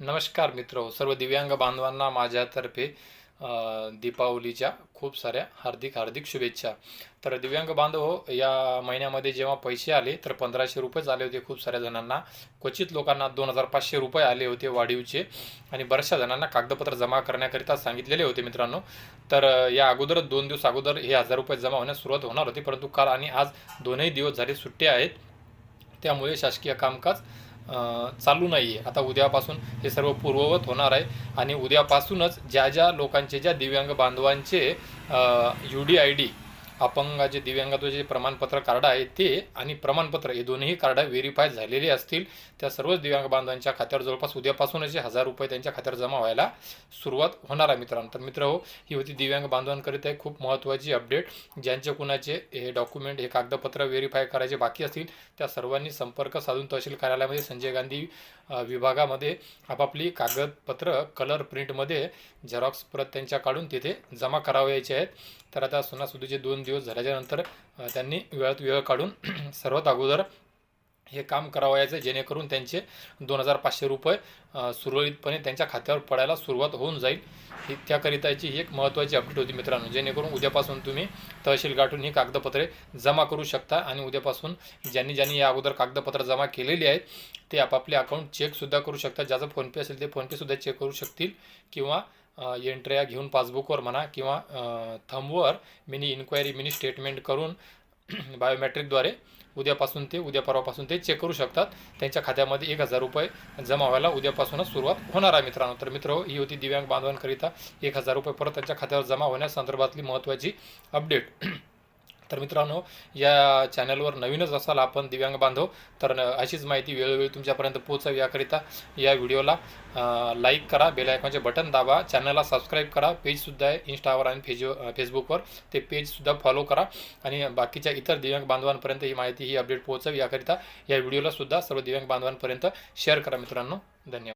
नमस्कार मित्र सर्व दिव्यांग बांधवांना माझ्यातर्फे दीपावलीच्या खूप साऱ्या हार्दिक हार्दिक शुभेच्छा. तर दिव्यांग बांधव हो, या महिन्यामध्ये जेव्हा पैसे आले तर पंधराशे रुपयेच आले होते खूप साऱ्या जणांना. क्वचित लोकांना दोन हजार पाचशे रुपये आले होते वाढीवचे. आणि बऱ्याचशा जणांना कागदपत्र जमा करण्याकरिता सांगितलेले होते मित्रांनो. तर या अगोदर दोन दिवस अगोदर हे हजार रुपये जमा होण्यास सुरुवात होणार होती. परंतु काल आणि आज दोनही दिवस झाले सुट्टे आहेत. त्यामुळे शासकीय कामकाज चालू नाही आहे आता उद्यापासून हे सर्व पूर्ववत होणार आहे आणि उद्यापासूनच ज्या ज्या लोकांचे ज्या दिव्यांग बांधवांचे यू डी आय डी अपंगाचे दिव्यांगत्वाचे जे प्रमाणपत्र कार्ड आहे ते आणि प्रमाणपत्र हे दोन्ही कार्ड व्हेरीफाय झालेले असतील. त्या सर्वच दिव्यांग बांधवांच्या खात्यावर जवळपास उद्यापासूनच हजार रुपये त्यांच्या खात्यावर जमा व्हायला सुरुवात होणार आहे मित्रांनो. तर मित्र हो ही होती दिव्यांग बांधवांकरिता एक खूप महत्त्वाची अपडेट ज्यांचे कुणाचे हे डॉक्युमेंट हे कागदपत्र व्हेरीफाय करायचे बाकी असतील त्या सर्वांनी संपर्क साधून तहसील कार्यालयामध्ये संजय गांधी विभागामध्ये आपापली कागदपत्र कलर प्रिंटमध्ये झेरॉक्स प्रत त्यांच्या काढून तिथे जमा करावयाचे आहेत. तर आता सणासुदीचे दोन दिवस झाल्याच्यानंतर त्यांनी वेळात वेळ काढून सर्वात अगोदर हे काम करावयाचं आहे, जेणेकरून त्यांचे दोन हजार पाचशे रुपये सुरळीतपणे त्यांच्या खात्यावर पडायला सुरुवात होऊन जाईल. ही त्याकरिताची ही एक महत्त्वाची अपडेट होती मित्रांनो जेणेकरून उद्यापासून तुम्ही तहसील गाठून ही कागदपत्रे जमा करू शकता आणि उद्यापासून ज्यांनी ज्यांनी या अगोदर कागदपत्र जमा केलेली आहेत ते आपापले अकाउंट चेकसुद्धा करू शकतात. ज्याचं फोनपे असेल ते फोनपेसुद्धा चेक करू शकतील. किंवा एंट्र्या घेऊन पासबुकवर म्हणा किंवा थंबवर मिनी इन्क्वायरी मिनी स्टेटमेंट करून बायोमॅट्रिकद्वारे उद्यापासून ते उद्या परवापासून ते चेक करू शकतात. त्यांच्या खात्यामध्ये एक हजार रुपये जमा व्हायला उद्यापासूनच सुरुवात होणार आहे मित्रांनो. तर मित्र ही होती दिव्यांग बांधवांकरिता एक हजार रुपये परत त्यांच्या खात्यावर जमा होण्यासंदर्भातली महत्त्वाची अपडेट तर मित्रांनो या चॅनलवर नवीनच असाल आपण दिव्यांग बांधव तर न- अशीच माहिती वेळोवेळी तुमच्यापर्यंत पोहोचावी याकरिता या व्हिडिओला लाईक करा बेल आयकॉनचे बटन दाबा चॅनलला सबस्क्राईब करा पेजसुद्धा आहे इंस्टावर आणि फेज फेसबुकवर ते पेजसुद्धा फॉलो करा आणि बाकीच्या इतर दिव्यांग बांधवांपर्यंत ही माहिती ही अपडेट पोहोचव याकरिता या व्हिडिओलासुद्धा सर्व दिव्यांग बांधवांपर्यंत शेअर करा मित्रांनो. धन्यवाद.